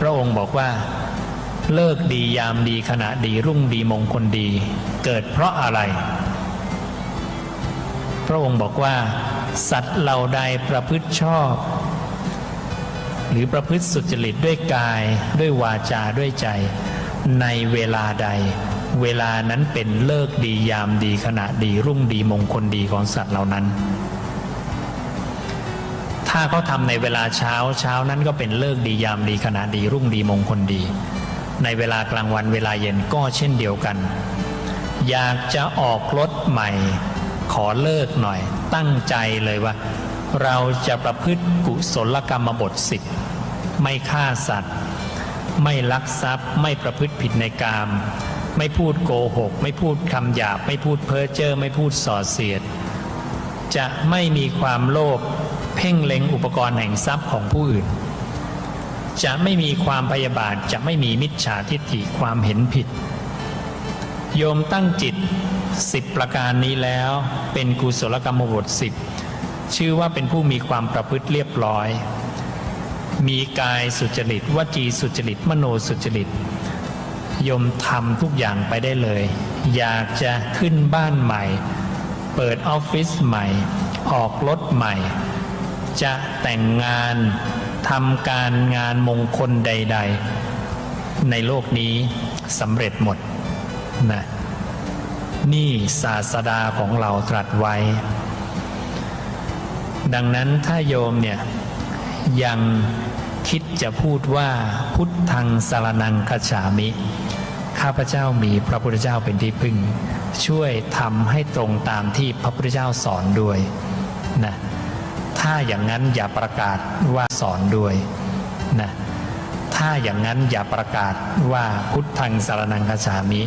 พระองค์บอกว่าเลิกดียามดีขณะดีรุ่งดีมงคลดี เกิดเพราะอะไร พระองค์บอกว่า สัตว์เหล่าใดประพฤติชอบ หรือประพฤติสุจริตด้วยกายด้วยวาจาด้วยใจ ในเวลาใด เวลานั้นเป็นเลิกดียามดีขณะดีรุ่งดีมงคลดีของสัตว์เหล่านั้น ถ้าเขาทำในเวลาเช้าเช้านั้นก็เป็นเลิกดียามดีขณะดีรุ่งดีมงคลดี ในเวลากลางวันเวลาเย็นก็เช่นเดียวกัน อยากจะออกรถใหม่ ขอเลิกหน่อย ตั้งใจเลยว่า เราจะประพฤติกุศลกรรมบทสิบไม่ฆ่าสัตว์ ไม่ลักทรัพย์ ไม่ประพฤติผิดในกาม ไม่พูดโกหก ไม่พูดคำหยาบ ไม่พูดเพ้อเจ้อไม่พูดส่อเสียด จะไม่มีความโลภเพ่งเล็งอุปกรณ์แห่งทรัพย์ของผู้อื่น จะไม่มีความพยาบาทจะไม่มีมิจฉาทิฏฐิความเห็นผิด โยมตั้งจิตสิบประการนี้แล้วเป็นกุศลกรรมบทสิบชื่อว่าเป็นผู้มีความประพฤติเรียบร้อย มีกายสุจริตวจีสุจริตมโนสุจริตโยมทำทุกอย่างไปได้เลย อยากจะขึ้นบ้านใหม่ เปิดออฟฟิศใหม่ ออกรถใหม่ จะแต่งงานทำการงานมงคลใด ๆ ในโลกนี้สำเร็จหมดนะนี่ศาสดาของเราตรัสไว้ ดังนั้นถ้าโยมเนี่ยยังคิดจะพูดว่าพุทธังสารนังคฉามิ ข้าพเจ้ามีพระพุทธเจ้าเป็นที่พึ่ง ช่วยทำให้ตรงตามที่พระพุทธเจ้าสอนด้วยนะถ้าอย่างนั้นอย่าประกาศว่าสอนด้วยนะถ้าอย่างนั้นอย่าประกาศว่าพุทธังสารนังคจฉามิ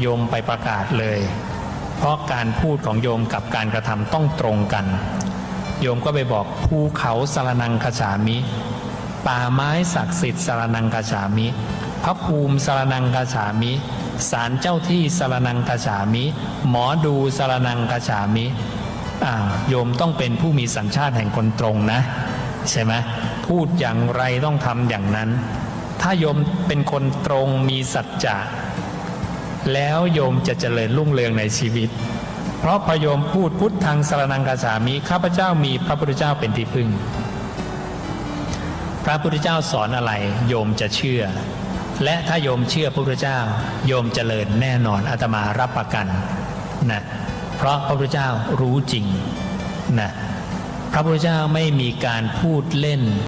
โยมไปประกาศเลย เพราะการพูดของโยมกับการกระทำต้องตรงกัน โยมก็ไปบอกภูเขาสารนังคจฉามิ ป่าไม้ศักดิ์สิทธิ์สารนังคจฉามิ พระภูมิสารนังคจฉามิศาลเจ้าที่สารนังคจฉามิ หมอดูสารนังคจฉามิโยมต้องเป็นผู้มีสัญชาติแห่งคนตรงนะ ใช่ไหมพูดอย่างไรต้องทำอย่างนั้น ถ้าโยมเป็นคนตรงมีสัจจะแล้วโยมจะเจริญรุ่งเรืองในชีวิต เพราะพอโยมพูดพุทธังสารนังกาสามิข้าพเจ้ามีพระพุทธเจ้าเป็นที่พึ่ง พระพุทธเจ้าสอนอะไร โยมจะเชื่อ และถ้าโยมเชื่อพระพุทธเจ้า โยมเจริญแน่นอนอาตมารับประกันนะเพราะพระพุทธเจ้ารู้จริงนะพระพุทธเจ้าไม่มีการพูดเล่น